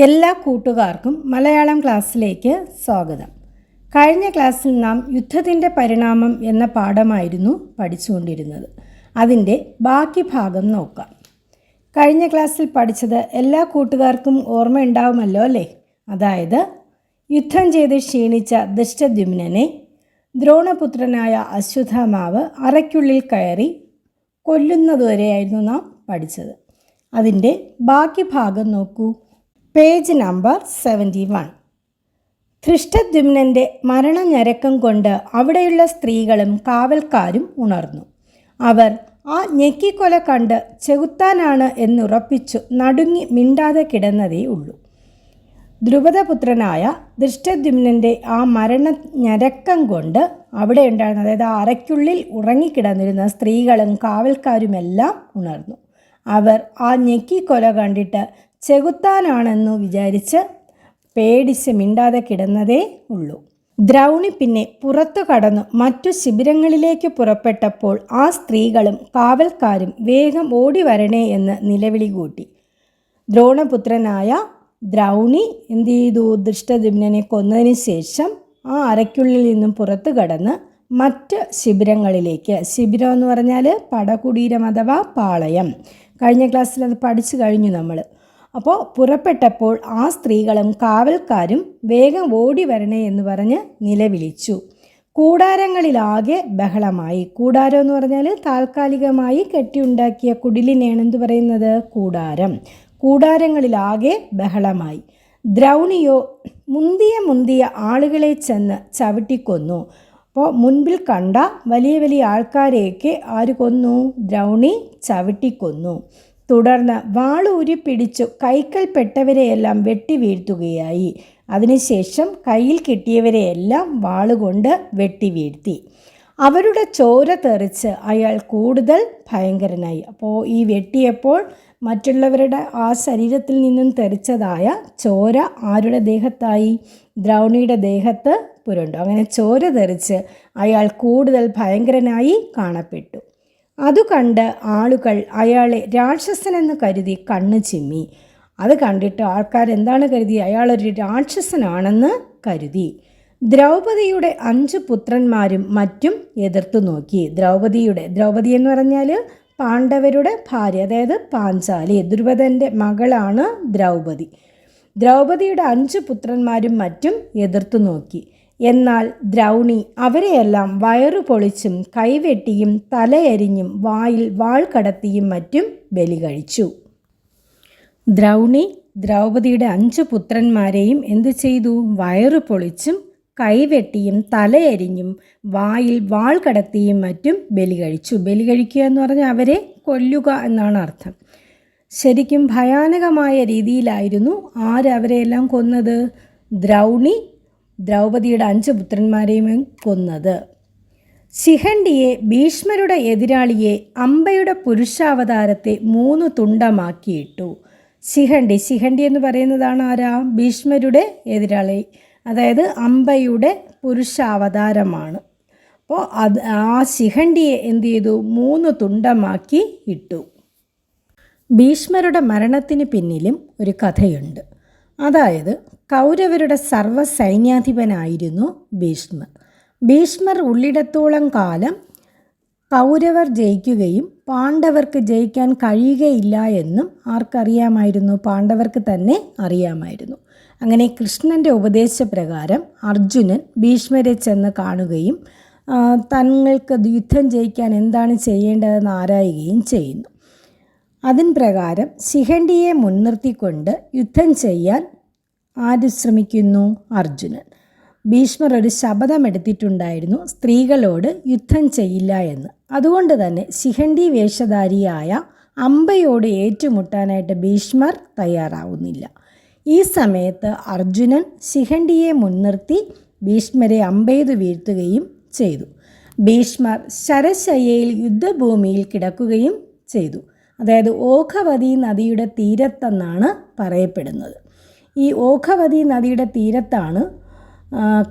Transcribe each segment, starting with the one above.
എല്ലാ കൂട്ടുകാർക്കും മലയാളം ക്ലാസ്സിലേക്ക് സ്വാഗതം. കഴിഞ്ഞ ക്ലാസ്സിൽ നാം യുദ്ധത്തിന്റെ പരിണാമം എന്ന പാഠമായിരുന്നു പഠിച്ചുകൊണ്ടിരുന്നത്. അതിന്റെ ബാക്കി ഭാഗം നോക്കാം. കഴിഞ്ഞ ക്ലാസ്സിൽ പഠിച്ചത് എല്ലാ കൂട്ടുകാർക്കും ഓർമ്മയുണ്ടാവുമല്ലോ അല്ലേ? അതായത് യുദ്ധം ചെയ്ത് ക്ഷീണിച്ച ദൃഷ്ടദ്യുമ്നനെ ദ്രോണപുത്രനായ അശ്വത്ഥമാവ് അറയ്ക്കുള്ളിൽ കയറി കൊല്ലുന്നതുവരെയായിരുന്നു നാം പഠിച്ചത്. അതിന്റെ ബാക്കി ഭാഗം നോക്കൂ. Page number seventy one. ധൃഷ്ടദ്യുമ്നന്റെ മരണഞരക്കം കൊണ്ട് അവിടെയുള്ള സ്ത്രീകളും കാവൽക്കാരും ഉണർന്നു. അവർ ആ ഞെക്കിക്കൊല കണ്ട് ചെകുത്താനാണ് എന്നുറപ്പിച്ചു നടുങ്ങി മിണ്ടാതെ കിടന്നതേ ഉള്ളൂ. ധ്രുപദപുത്രനായ ദൃഷ്ടദ്യുമ്നന്റെ ആ മരണ ഞരക്കം കൊണ്ട് അവിടെ ഉണ്ടായിരുന്ന അതായത് ആ അരയ്ക്കുള്ളിൽ ഉറങ്ങിക്കിടന്നിരുന്ന സ്ത്രീകളും കാവൽക്കാരുമെല്ലാം ഉണർന്നു. അവർ ആ ഞെക്കിക്കൊല കണ്ടിട്ട് ചെകുത്താനാണെന്നു വിചാരിച്ച് പേടിച്ച് മിണ്ടാതെ കിടന്നതേ ഉള്ളൂ. ദ്രൗണി പിന്നെ പുറത്തു കടന്നു മറ്റു ശിബിരങ്ങളിലേക്ക് പുറപ്പെട്ടപ്പോൾ ആ സ്ത്രീകളും കാവൽക്കാരും വേഗം ഓടി വരണേ എന്ന് നിലവിളി കൂട്ടി. ദ്രോണപുത്രനായ ദ്രൗണി എന്ത് ചെയ്തു? ദൃഷ്ടദിമ്നനെ കൊന്നതിന് ശേഷം ആ അരയ്ക്കുള്ളിൽ നിന്നും പുറത്തു കടന്ന് മറ്റ് ശിബിരങ്ങളിലേക്ക് ശിബിരം എന്ന് പറഞ്ഞാൽ പടകുടീരം അഥവാ പാളയം. കഴിഞ്ഞ ക്ലാസ്സിൽ അത് പഠിച്ചു കഴിഞ്ഞു നമ്മൾ അപ്പോൾ പുറപ്പെട്ടപ്പോൾ ആ സ്ത്രീകളും കാവൽക്കാരും വേഗം ഓടി വരണേ എന്ന് പറഞ്ഞ് നിലവിളിച്ചു. കൂടാരങ്ങളിലാകെ ബഹളമായി. കൂടാരം എന്ന് പറഞ്ഞാൽ താൽക്കാലികമായി കെട്ടിയുണ്ടാക്കിയ കുടിലിനെയാണ് എന്ത് പറയുന്നത്? കൂടാരം. കൂടാരങ്ങളിലാകെ ബഹളമായി. ദ്രൗണിയോ മുന്തിയ മുന്തിയ ആളുകളെ ചെന്ന് ചവിട്ടിക്കൊന്നു. അപ്പോൾ മുൻപിൽ കണ്ട വലിയ വലിയ ആൾക്കാരെയൊക്കെ ആര് കൊന്നു? ദ്രൗണി ചവിട്ടിക്കൊന്നു. തുടർന്ന് വാളൂരി പിടിച്ചു കൈക്കൽപ്പെട്ടവരെയെല്ലാം വെട്ടി വീഴ്ത്തുകയായി. അതിനുശേഷം കയ്യിൽ കിട്ടിയവരെയെല്ലാം വാളുകൊണ്ട് വെട്ടി വീഴ്ത്തി. അവരുടെ ചോര തെറിച്ച് അയാൾ കൂടുതൽ ഭയങ്കരനായി. അപ്പോൾ ഈ വെട്ടിയപ്പോൾ മറ്റുള്ളവരുടെ ആ ശരീരത്തിൽ നിന്നും തെറിച്ചതായ ചോര ആരുടെ ദേഹത്തായി? ദ്രൗണിയുടെ ദേഹത്ത് പുരണ്ടു. അങ്ങനെ ചോര തെറിച്ച് അയാൾ കൂടുതൽ ഭയങ്കരനായി കാണപ്പെട്ടു. അതു കണ്ട് ആളുകൾ അയാളെ രാക്ഷസനെന്ന് കരുതി കണ്ണു ചിമ്മി. അത് കണ്ടിട്ട് ആൾക്കാർ എന്താണ് കരുതി? അയാളൊരു രാക്ഷസനാണെന്ന് കരുതി. ദ്രൗപദിയുടെ അഞ്ച് പുത്രന്മാരും മറ്റും എതിർത്തു നോക്കി. ദ്രൗപദിയുടെ ദ്രൗപതി എന്ന് പറഞ്ഞാൽ പാണ്ഡവരുടെ ഭാര്യ അതായത് പാഞ്ചാലി ദ്രുപദന്റെ മകളാണ് ദ്രൗപതി. ദ്രൗപദിയുടെ അഞ്ച് പുത്രന്മാരും മറ്റും എതിർത്തു നോക്കി. എന്നാൽ ദ്രൗണി അവരെയെല്ലാം വയറു പൊളിച്ചും കൈവെട്ടിയും തലയരിഞ്ഞും വായിൽ വാൾ കടത്തിയും മറ്റും ബലി കഴിച്ചു. ദ്രൗണി ദ്രൗപദിയുടെ അഞ്ച് പുത്രന്മാരെയും എന്തു ചെയ്തു? വയറു പൊളിച്ചും കൈവെട്ടിയും തലയരിഞ്ഞും വായിൽ വാൾ കടത്തിയും മറ്റും ബലി കഴിച്ചു. ബലി കഴിക്കുക എന്ന് പറഞ്ഞാൽ അവരെ കൊല്ലുക എന്നാണ് അർത്ഥം. ശരിക്കും ഭയാനകമായ രീതിയിലായിരുന്നു ആരവരെയെല്ലാം കൊന്നത്? ദ്രൗണി ദ്രൗപദിയുടെ അഞ്ച് പുത്രന്മാരെയും കൊന്നത്. ശിഖണ്ഡിയെ ഭീഷ്മരുടെ എതിരാളിയെ അമ്പയുടെ പുരുഷാവതാരത്തെ മൂന്ന് തുണ്ടമാക്കിയിട്ടു. ശിഖണ്ഡി ശിഖണ്ഡി എന്ന് പറയുന്നതാണ് ആരാ? ഭീഷ്മരുടെ എതിരാളി അതായത് അമ്പയുടെ പുരുഷാവതാരമാണ്. അപ്പോൾ അത് ആ ശിഖണ്ഡിയെ എന്ത് ചെയ്തു? മൂന്ന് തുണ്ടമാക്കി ഇട്ടു. ഭീഷ്മരുടെ മരണത്തിന് പിന്നിലും ഒരു കഥയുണ്ട്. അതായത് കൗരവരുടെ സർവ സൈന്യാധിപനായിരുന്നു ഭീഷ്മർ. ഭീഷ്മർ ഉള്ളിടത്തോളം കാലം കൗരവർ ജയിക്കുകയും പാണ്ഡവർക്ക് ജയിക്കാൻ കഴിയുകയില്ല എന്നും ആർക്കറിയാമായിരുന്നു പാണ്ഡവർക്ക് തന്നെ അറിയാമായിരുന്നു. അങ്ങനെ കൃഷ്ണന്റെ ഉപദേശപ്രകാരം അർജുനൻ ഭീഷ്മരെ ചെന്ന് കാണുകയും തങ്ങൾക്ക് യുദ്ധം ജയിക്കാൻ എന്താണ് ചെയ്യേണ്ടതെന്ന് ആരായുകയും ചെയ്യുന്നു. അതിൻ പ്രകാരം ശിഖണ്ഡിയെ മുൻനിർത്തിക്കൊണ്ട് യുദ്ധം ചെയ്യാൻ ആര് ശ്രമിക്കുന്നു? അർജുനൻ. ഭീഷ്മർ ഒരു ശപഥമെടുത്തിട്ടുണ്ടായിരുന്നു സ്ത്രീകളോട് യുദ്ധം ചെയ്യില്ല എന്ന്. അതുകൊണ്ട് തന്നെ ശിഖണ്ഡി വേഷധാരിയായ അമ്പയോട് ഏറ്റുമുട്ടാനായിട്ട് ഭീഷ്മർ തയ്യാറാവുന്നില്ല. ഈ സമയത്ത് അർജുനൻ ശിഖണ്ഡിയെ മുൻനിർത്തി ഭീഷ്മരെ അമ്പെയ്തു വീഴ്ത്തുകയും ചെയ്തു. ഭീഷ്മർ ശരശയ്യയിൽ യുദ്ധഭൂമിയിൽ കിടക്കുകയും ചെയ്തു. അതായത് ഓഘവതി നദിയുടെ തീരത്തെന്നാണ് പറയപ്പെടുന്നത്. ഈ ഓഘവതി നദിയുടെ തീരത്താണ്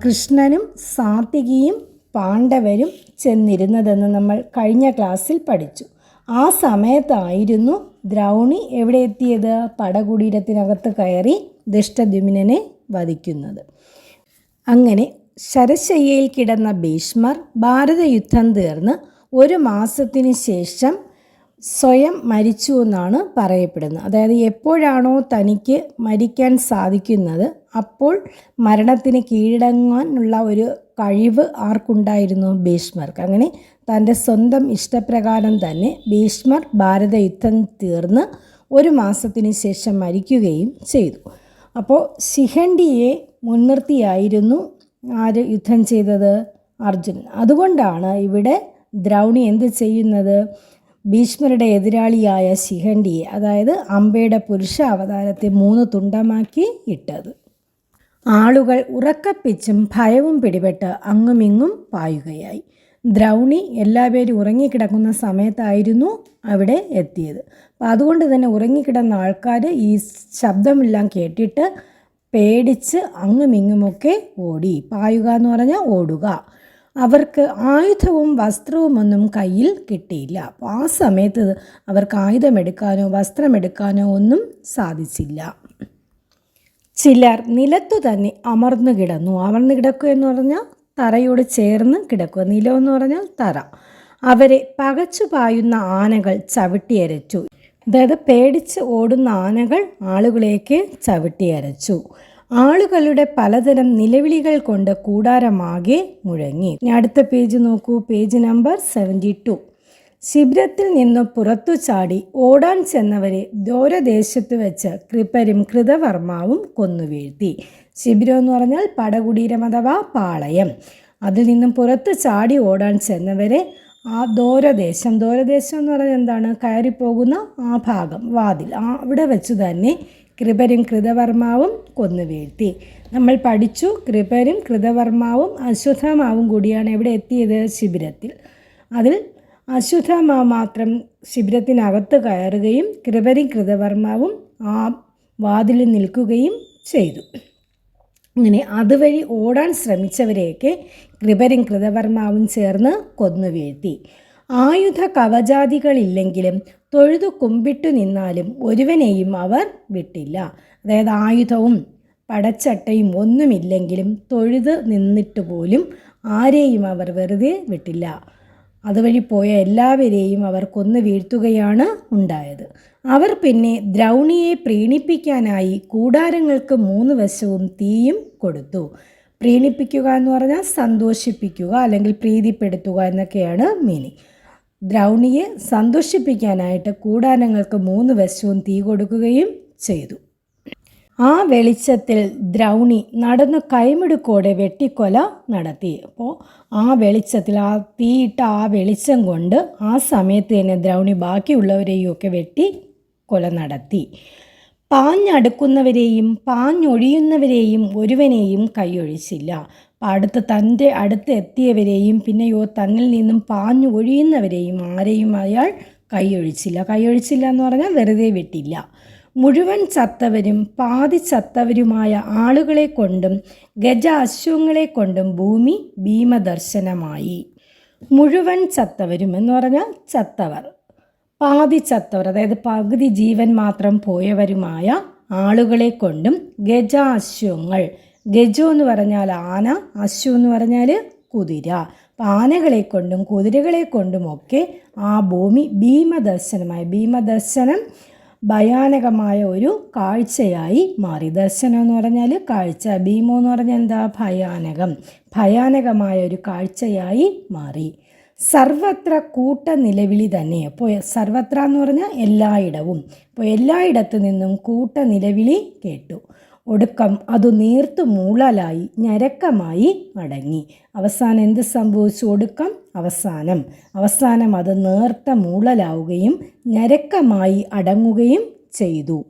കൃഷ്ണനും സാത്വികിയും പാണ്ഡവരും ചെന്നിരുന്നതെന്ന് നമ്മൾ കഴിഞ്ഞ ക്ലാസ്സിൽ പഠിച്ചു. ആ സമയത്തായിരുന്നു ദ്രൗണി എവിടെ എത്തിയത്? പടകുടീരത്തിനകത്ത് കയറി ദുഷ്ടദ്യുമിനെ വധിക്കുന്നത്. അങ്ങനെ ശരശയ്യയിൽ കിടന്ന ഭീഷ്മർ ഭാരതയുദ്ധം തീർന്ന് ഒരു മാസത്തിന് ശേഷം സ്വയം മരിച്ചു എന്നാണ് പറയപ്പെടുന്നത്. അതായത് എപ്പോഴാണോ തനിക്ക് മരിക്കാൻ സാധിക്കുന്നത് അപ്പോൾ മരണത്തിന് കീഴടങ്ങാനുള്ള ഒരു കഴിവ് ആർക്കുണ്ടായിരുന്നു? ഭീഷ്മർക്ക്. അങ്ങനെ തന്റെ സ്വന്തം ഇഷ്ടപ്രകാരം തന്നെ ഭീഷ്മർ ഭാരതയുദ്ധം തീർന്ന് ഒരു മാസത്തിന് ശേഷം മരിക്കുകയും ചെയ്തു. അപ്പോൾ ശിഖണ്ഡിയെ മുൻനിർത്തിയായിരുന്നു ആര് യുദ്ധം ചെയ്തത്? അർജുനൻ. അതുകൊണ്ടാണ് ഇവിടെ ദ്രൗണി എന്ത് ചെയ്യുന്നത്? ഭീഷ്മരുടെ എതിരാളിയായ ശിഖണ്ഡിയെ അതായത് അമ്പയുടെ പുരുഷ അവതാരത്തെ മൂന്ന് തുണ്ടമാക്കി ഇട്ടത്. ആളുകൾ ഉറക്കപ്പിച്ചും ഭയവും പിടിപെട്ട് അങ്ങുമിങ്ങും പായുകയായി. ദ്രൗണി എല്ലാവരും ഉറങ്ങിക്കിടക്കുന്ന സമയത്തായിരുന്നു അവിടെ എത്തിയത്. അപ്പം അതുകൊണ്ട് തന്നെ ഉറങ്ങിക്കിടന്ന ആൾക്കാർ ഈ ശബ്ദമെല്ലാം കേട്ടിട്ട് പേടിച്ച് അങ്ങുമിങ്ങുമൊക്കെ ഓടി. പായുക എന്ന് പറഞ്ഞാൽ ഓടുക. അവർക്ക് ആയുധവും വസ്ത്രവും ഒന്നും കയ്യിൽ കിട്ടിയില്ല. അപ്പോൾ ആ സമയത്ത് അവർക്ക് ആയുധമെടുക്കാനോ വസ്ത്രമെടുക്കാനോ ഒന്നും സാധിച്ചില്ല. ചിലർ നിലത്തു തന്നെ അമർന്നു കിടന്നു. അമർന്നു കിടക്കുക എന്ന് പറഞ്ഞാൽ തറയോട് ചേർന്ന് കിടക്കുക. നിലം എന്ന് പറഞ്ഞാൽ തറ. അവരെ പകച്ചു പായുന്ന ആനകൾ ചവിട്ടിയരച്ചു അതായത് പേടിച്ച് ഓടുന്ന ആനകൾ ആളുകളേക്ക് ചവിട്ടിയരച്ചു ആളുകളുടെ പലതരം നിലവിളികൾ കൊണ്ട് കൂടാരമാകെ മുഴങ്ങി. അടുത്ത പേജ് നോക്കൂ. Page number seventy two. ശിബിരത്തിൽ നിന്നും പുറത്തു ചാടി ഓടാൻ ചെന്നവരെ ദൂരദേശത്ത് വെച്ച് കൃപരും കൃതവർമാവും കൊന്നുവീഴ്ത്തി ശിബിരം എന്ന് പറഞ്ഞാൽ പടകുടീരം അഥവാ പാളയം. അതിൽ നിന്നും പുറത്ത് ചാടി ഓടാൻ ചെന്നവരെ ആ ദൂരദേശം ദൂരദേശം എന്ന് പറഞ്ഞാൽ എന്താണ്? കയറിപ്പോകുന്ന ആ ഭാഗം വാതിൽ. ആ അവിടെ വെച്ച് തന്നെ കൃപരും കൃതവർമാവും കൊന്നു വീഴ്ത്തി. നമ്മൾ പഠിച്ചു കൃപരും കൃതവർമാവും അശ്വത്ഥമാവും കൂടിയാണ് എവിടെ എത്തിയത്? ശിബിരത്തിൽ. അതിൽ അശ്വത്ഥമാവ് മാത്രം ശിബിരത്തിനകത്ത് കയറുകയും കൃപരും കൃതവർമാവും ആ വാതിലിൽ നിൽക്കുകയും ചെയ്തു. അങ്ങനെ അതുവഴി ഓടാൻ ശ്രമിച്ചവരെയൊക്കെ കൃപരും കൃതവർമാവും ചേർന്ന് കൊന്നു വീഴ്ത്തി. ആയുധ കവചാദികളില്ലെങ്കിലും തൊഴുതു കുമ്പിട്ടു നിന്നാലും ഒരുവനെയും അവർ വിട്ടില്ല. അതായത് ആയുധവും പടച്ചട്ടയും ഒന്നുമില്ലെങ്കിലും തൊഴുത് നിന്നിട്ട് പോലും ആരെയും അവർ വെറുതെ വിട്ടില്ല. അതുവഴി പോയ എല്ലാവരെയും അവർ കൊന്നു വീഴ്ത്തുകയാണ് ഉണ്ടായത്. അവർ പിന്നെ ദ്രൗണിയെ പ്രീണിപ്പിക്കാനായി കൂടാരങ്ങൾക്ക് മൂന്ന് വശവും തീയും കൊടുത്തു. പ്രീണിപ്പിക്കുക എന്ന് പറഞ്ഞാൽ സന്തോഷിപ്പിക്കുക അല്ലെങ്കിൽ പ്രീതിപ്പെടുത്തുക എന്നൊക്കെയാണ് മീനിങ് ദ്രൗണിയെ സന്തോഷിപ്പിക്കാനായിട്ട് കൂടാനങ്ങൾക്ക് മൂന്ന് വശവും തീ കൊടുക്കുകയും ചെയ്തു. ആ വെളിച്ചത്തിൽ ദ്രൗണി നടന്ന് കൈമിടുക്കോടെ വെട്ടിക്കൊല നടത്തി. അപ്പോൾ ആ വെളിച്ചത്തിൽ ആ തീയിട്ട ആ വെളിച്ചം കൊണ്ട് ആ സമയത്ത് തന്നെ ദ്രൗണി ബാക്കിയുള്ളവരെയും ഒക്കെ വെട്ടി കൊല നടത്തി. പാഞ്ഞടുക്കുന്നവരെയും പാഞ്ഞൊഴിയുന്നവരെയും ഒരുവനെയും കൈയൊഴിച്ചില്ല. പാടത്ത് തന്റെ അടുത്ത് എത്തിയവരെയും പിന്നെയോ തന്നിൽ നിന്നും പാഞ്ഞു ഒഴിയുന്നവരെയും ആരെയും അയാൾ കൈയൊഴിച്ചില്ല. കൈയൊഴിച്ചില്ല എന്ന് പറഞ്ഞാൽ വെറുതെ വിട്ടില്ല. മുഴുവൻ ചത്തവരും പാതി ചത്തവരുമായ ആളുകളെ കൊണ്ടും ഗജ അശ്വങ്ങളെ കൊണ്ടും ഭൂമി ഭീമദർശനമായി. മുഴുവൻ ചത്തവരും എന്ന് പറഞ്ഞാൽ ചത്തവർ. പാതി ചത്തവർ അതായത് പകുതി ജീവൻ മാത്രം പോയവരുമായ ആളുകളെ കൊണ്ടും ഗജ അശ്വങ്ങൾ. ഗജു എന്ന് പറഞ്ഞാൽ ആന അശ്വ എന്ന് പറഞ്ഞാൽ കുതിര. അപ്പം ആനകളെ കൊണ്ടും കുതിരകളെ കൊണ്ടുമൊക്കെ ആ ഭൂമി ഭീമദർശനമായി ഭീമദർശനം ഭയാനകമായ ഒരു കാഴ്ചയായി മാറി. ദർശനം എന്ന് പറഞ്ഞാൽ കാഴ്ച ഭീമോ എന്ന് പറഞ്ഞാൽ എന്താ? ഭയാനകം. ഭയാനകമായ ഒരു കാഴ്ചയായി മാറി. സർവത്ര കൂട്ട നിലവിളി തന്നെ. അപ്പോൾ സർവത്ര എന്ന് പറഞ്ഞാൽ എല്ലായിടവും. അപ്പോൾ എല്ലായിടത്തു നിന്നും കൂട്ട നിലവിളി കേട്ടു. ഒടുക്കം അത് നീർത്തു മൂളലായി ഞരക്കമായി അടങ്ങി അവസാനം എന്ത് സംഭവിച്ചു? ഒടുക്കം അവസാനം. അവസാനം അത് നേർത്ത മൂളലാവുകയും ഞരക്കമായി അടങ്ങുകയും ചെയ്തു.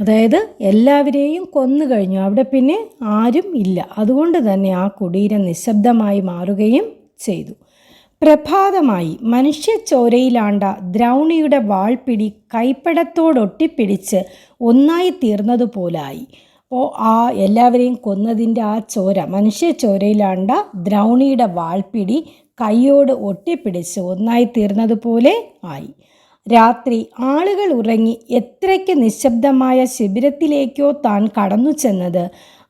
അതായത് എല്ലാവരെയും കൊന്നു കഴിഞ്ഞു. അവിടെ പിന്നെ ആരും ഇല്ല. അതുകൊണ്ട് തന്നെ ആ കുടീരം നിശബ്ദമായി മാറുകയും ചെയ്തു. പ്രഭാതമായി മനുഷ്യച്ചോരയിലാണ്ട ദ്രൗണിയുടെ വാൾപിടി കൈപ്പടത്തോടൊട്ടിപ്പിടിച്ച് ഒന്നായി തീർന്നതുപോലായി. ഓ ആ എല്ലാവരെയും കൊന്നതിന്റെ ആ ചോര മനുഷ്യ ചോരയിലാണ്ട ദ്രൗണിയുടെ വാൾപിടി കൈയോട് ഒട്ടിപ്പിടിച്ച് ഒന്നായി തീർന്നതുപോലെ ആയി. രാത്രി ആളുകൾ ഉറങ്ങി എത്രയ്ക്ക് നിശബ്ദമായ ശിബിരത്തിലേക്കോ താൻ കടന്നു ചെന്നത്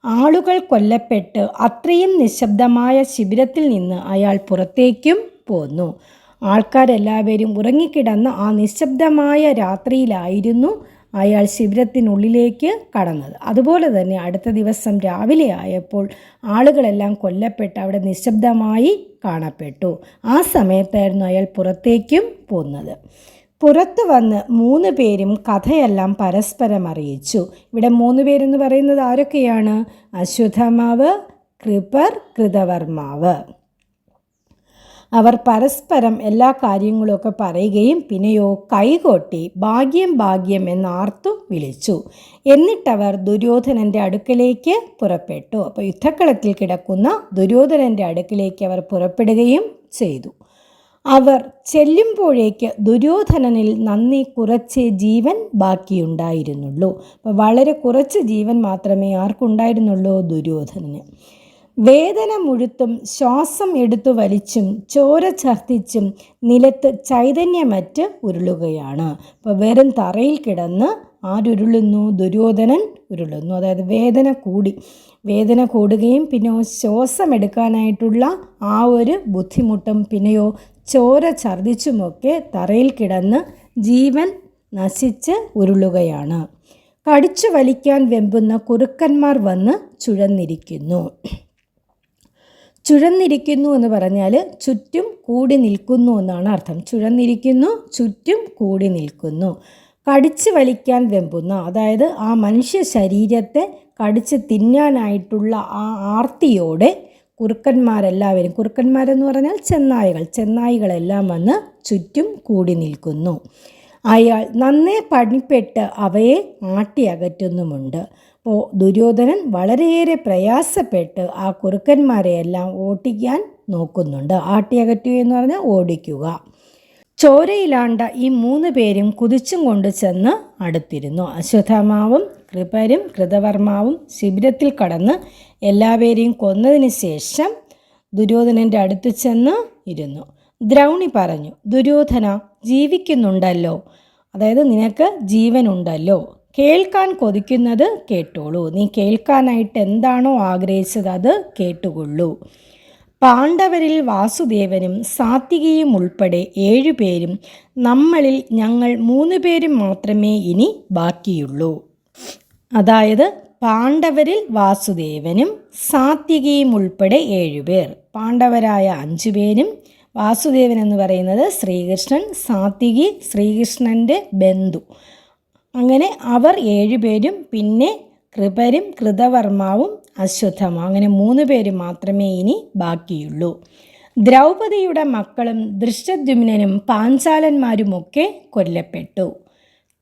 ആളുകൾ കൊല്ലപ്പെട്ട് അത്രയും നിശബ്ദമായ ശിബിരത്തിൽ നിന്ന് അയാൾ പുറത്തേക്കും പോന്നു. ആൾക്കാരെല്ലാവരും ഉറങ്ങിക്കിടന്ന ആ നിശബ്ദമായ രാത്രിയിലായിരുന്നു അയാൾ ശിബിരത്തിനുള്ളിലേക്ക് കടന്നത്. അതുപോലെ തന്നെ അടുത്ത ദിവസം രാവിലെ ആയപ്പോൾ ആളുകളെല്ലാം കൊല്ലപ്പെട്ട് അവിടെ നിശബ്ദമായി കാണപ്പെട്ടു. ആ സമയത്തായിരുന്നു അയാൾ പുറത്തേക്കും പോന്നത്. പുറത്തു വന്ന് മൂന്ന് പേരും കഥയെല്ലാം പരസ്പരം അറിയിച്ചു. ഇവിടെ മൂന്ന് പേരെന്ന് പറയുന്നത് ആരൊക്കെയാണ്? അശ്വത്ഥമാവ് കൃപർ കൃതവർമാവ്. അവർ പരസ്പരം എല്ലാ കാര്യങ്ങളുമൊക്കെ പറയുകയും പിന്നെയോ കൈകോട്ടി ഭാഗ്യം ഭാഗ്യം എന്നാർത്തു വിളിച്ചു. എന്നിട്ടവർ ദുര്യോധനന്റെ അടുക്കലേക്ക് പുറപ്പെട്ടു. അപ്പോൾ യുദ്ധക്കളത്തിൽ കിടക്കുന്ന ദുര്യോധനന്റെ അടുക്കലേക്ക് അവർ പുറപ്പെടുകയും ചെയ്തു. അവർ ചെല്ലുമ്പോഴേക്ക് ദുര്യോധനനിൽ നന്ദി കുറച്ച് ജീവൻ ബാക്കിയുണ്ടായിരുന്നുള്ളൂ. അപ്പോൾ വളരെ കുറച്ച് ജീവൻ മാത്രമേ ആർക്കുണ്ടായിരുന്നുള്ളൂ ദുര്യോധനന്. വേദന മുഴുത്തും ശ്വാസം എടുത്തു വലിച്ചും ചോര ഛർദിച്ചും നിലത്ത് ചൈതന്യമറ്റ് ഉരുളുകയാണ്. അപ്പോൾ വെറും തറയിൽ കിടന്ന് ആരുരുളുന്നു? ദുര്യോധനൻ ഉരുളുന്നു. അതായത് വേദന കൂടി. വേദന കൂടുകയും പിന്നെ ശ്വാസം എടുക്കാനായിട്ടുള്ള ആ ഒരു ബുദ്ധിമുട്ടും പിന്നെയോ ചോര ഛർദിച്ചുമൊക്കെ തറയിൽ കിടന്ന് ജീവൻ നശിച്ച് ഉരുളുകയാണ്. കടിച്ചു വലിക്കാൻ വെമ്പുന്ന കുറുക്കന്മാർ വന്ന് ചുഴന്നിരിക്കുന്നു. ചുഴന്നിരിക്കുന്നു എന്ന് പറഞ്ഞാൽ ചുറ്റും കൂടി നിൽക്കുന്നു എന്നാണ് അർത്ഥം. ചുഴന്നിരിക്കുന്നു ചുറ്റും കൂടി നിൽക്കുന്നു. കടിച്ചു വലിക്കാൻ വെമ്പുന്ന അതായത് ആ മനുഷ്യ ശരീരത്തെ കടിച്ച് തിന്നാനായിട്ടുള്ള ആ ആർത്തിയോടെ കുറുക്കന്മാരെല്ലാവരും കുറുക്കന്മാരെന്ന് പറഞ്ഞാൽ ചെന്നായികൾ ചെന്നായികളെല്ലാം വന്ന് ചുറ്റും കൂടി നിൽക്കുന്നു. അയാൾ നന്നേ പണിപ്പെട്ട് അവയെ മാട്ടി അകറ്റുന്നുമുണ്ട് അപ്പോൾ ദുര്യോധനൻ വളരെയേറെ പ്രയാസപ്പെട്ട് ആ കുറുക്കന്മാരെയെല്ലാം ഓട്ടിക്കാൻ നോക്കുന്നുണ്ട്. ആട്ടി അകറ്റുക എന്ന് പറഞ്ഞാൽ ഓടിക്കുക. ചോരയിലാണ്ട ഈ മൂന്ന് പേരും കുതിച്ചും കൊണ്ട് ചെന്ന് അടുത്തിരുന്നു. അശ്വത്ഥമാവും കൃപരും കൃതവർമാവും ശിബിരത്തിൽ കടന്ന് എല്ലാവരെയും കൊന്നതിന് ശേഷം ദുര്യോധനന്റെ അടുത്ത് ചെന്ന് ഇരുന്നു. ദ്രൗണി പറഞ്ഞു ദുര്യോധന ജീവിക്കുന്നുണ്ടല്ലോ. അതായത് നിനക്ക് ജീവനുണ്ടല്ലോ. കേൾക്കാൻ കൊതിക്കുന്നത് കേട്ടോളൂ. നീ കേൾക്കാനായിട്ട് എന്താണോ ആഗ്രഹിച്ചത് അത് കേട്ടുകൊള്ളൂ. പാണ്ഡവരിൽ വാസുദേവനും സാത്വികയും ഉൾപ്പെടെ ഏഴുപേരും നമ്മളിൽ ഞങ്ങൾ മൂന്ന് പേരും മാത്രമേ ഇനി ബാക്കിയുള്ളൂ. അതായത് പാണ്ഡവരിൽ വാസുദേവനും സാത്വികയും ഉൾപ്പെടെ ഏഴുപേർ പാണ്ഡവരായ അഞ്ചു പേരും വാസുദേവൻ എന്ന് പറയുന്നത് ശ്രീകൃഷ്ണൻ സാത്വികി ശ്രീകൃഷ്ണന്റെ ബന്ധു. അങ്ങനെ അവർ ഏഴുപേരും പിന്നെ കൃപരും കൃതവർമാവും അശ്വത്ഥമാവും. അങ്ങനെ മൂന്ന് പേര് മാത്രമേ ഇനി ബാക്കിയുള്ളൂ. ദ്രൗപദിയുടെ മക്കളും ദൃഷ്ടദ്യുമ്നനും പാഞ്ചാലന്മാരുമൊക്കെ കൊല്ലപ്പെട്ടു.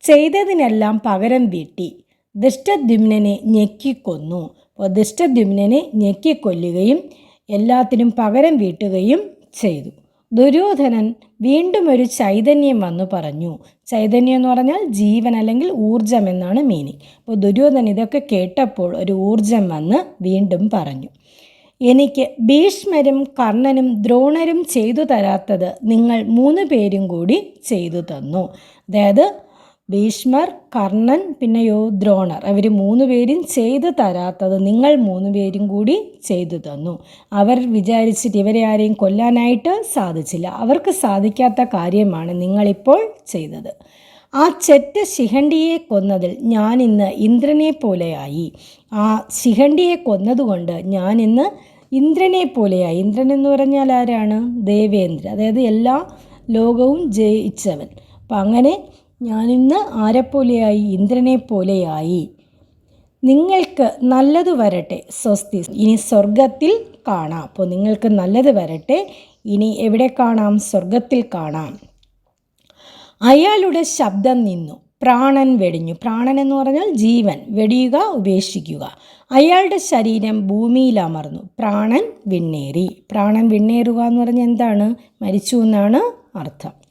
ചെയ്തതിനെല്ലാം പകരം വീട്ടി. ദൃഷ്ടദ്യുമ്നനെ ഞെക്കിക്കൊന്നു. അപ്പോൾ ദൃഷ്ടദ്യുമ്നനെ ഞെക്കിക്കൊല്ലുകയും എല്ലാത്തിനും പകരം വീട്ടുകയും ചെയ്തു. ദുര്യോധനൻ വീണ്ടും ഒരു ചൈതന്യം വന്നു പറഞ്ഞു. ചൈതന്യം എന്ന് പറഞ്ഞാൽ ജീവൻ അല്ലെങ്കിൽ ഊർജം എന്നാണ് മീനിങ് അപ്പോൾ ദുര്യോധനൻ ഇതൊക്കെ കേട്ടപ്പോൾ ഒരു ഊർജം വന്ന് വീണ്ടും പറഞ്ഞു. എനിക്ക് ഭീഷ്മരും കർണനും ദ്രോണരും ചെയ്തു തരാത്തത് നിങ്ങൾ മൂന്ന് പേരും കൂടി ചെയ്തു തന്നു. അതായത് ഭീഷ്മർ കർണൻ പിന്നെയോ ദ്രോണർ. അവർ മൂന്ന് പേരും ചെയ്തു തരാത്തത് നിങ്ങൾ മൂന്ന് പേരും കൂടി ചെയ്തു തന്നു. അവർ വിചാരിച്ചിട്ട് ഇവരെ ആരെയും കൊല്ലാനായിട്ട് സാധിച്ചില്ല. അവർക്ക് സാധിക്കാത്ത കാര്യമാണ് നിങ്ങളിപ്പോൾ ചെയ്തത്. ആ ചെറ്റ ശിഖണ്ഡിയെ കൊന്നതിൽ ഞാൻ ഇന്ന് ഇന്ദ്രനെ പോലെയായി. ആ ശിഖണ്ഡിയെ കൊന്നതുകൊണ്ട് ഞാൻ ഇന്ന് ഇന്ദ്രനെ പോലെയായി. ഇന്ദ്രൻ എന്ന് പറഞ്ഞാൽ ആരാണ്? ദേവേന്ദ്രൻ. അതായത് എല്ലാ ലോകവും ജയിച്ചവൻ. അപ്പം അങ്ങനെ ഞാനിന്ന് ആരെപ്പോലെയായി? ഇന്ദ്രനെ പോലെയായി നിങ്ങൾക്ക് നല്ലത് വരട്ടെ സ്വസ്തി. ഇനി സ്വർഗത്തിൽ കാണാം. അപ്പോൾ നിങ്ങൾക്ക് നല്ലത് വരട്ടെ ഇനി എവിടെ കാണാം? സ്വർഗത്തിൽ കാണാം. അയാളുടെ ശബ്ദം നിന്നു. പ്രാണൻ വെടിഞ്ഞു. പ്രാണൻ എന്ന് പറഞ്ഞാൽ ജീവൻ. വെടിയുക ഉപേക്ഷിക്കുക. അയാളുടെ ശരീരം ഭൂമിയിൽ അമർന്നു. പ്രാണൻ വിണ്ണേറി. പ്രാണൻ വിണ്ണേറുക എന്ന് പറഞ്ഞാൽ എന്താണ്? മരിച്ചു എന്നാണ് അർത്ഥം.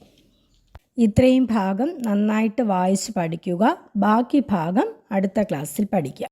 ഇത്രയും ഭാഗം നന്നായിട്ട് വായിച്ച് പഠിക്കുക. ബാക്കി ഭാഗം അടുത്ത ക്ലാസ്സിൽ പഠിക്കാം.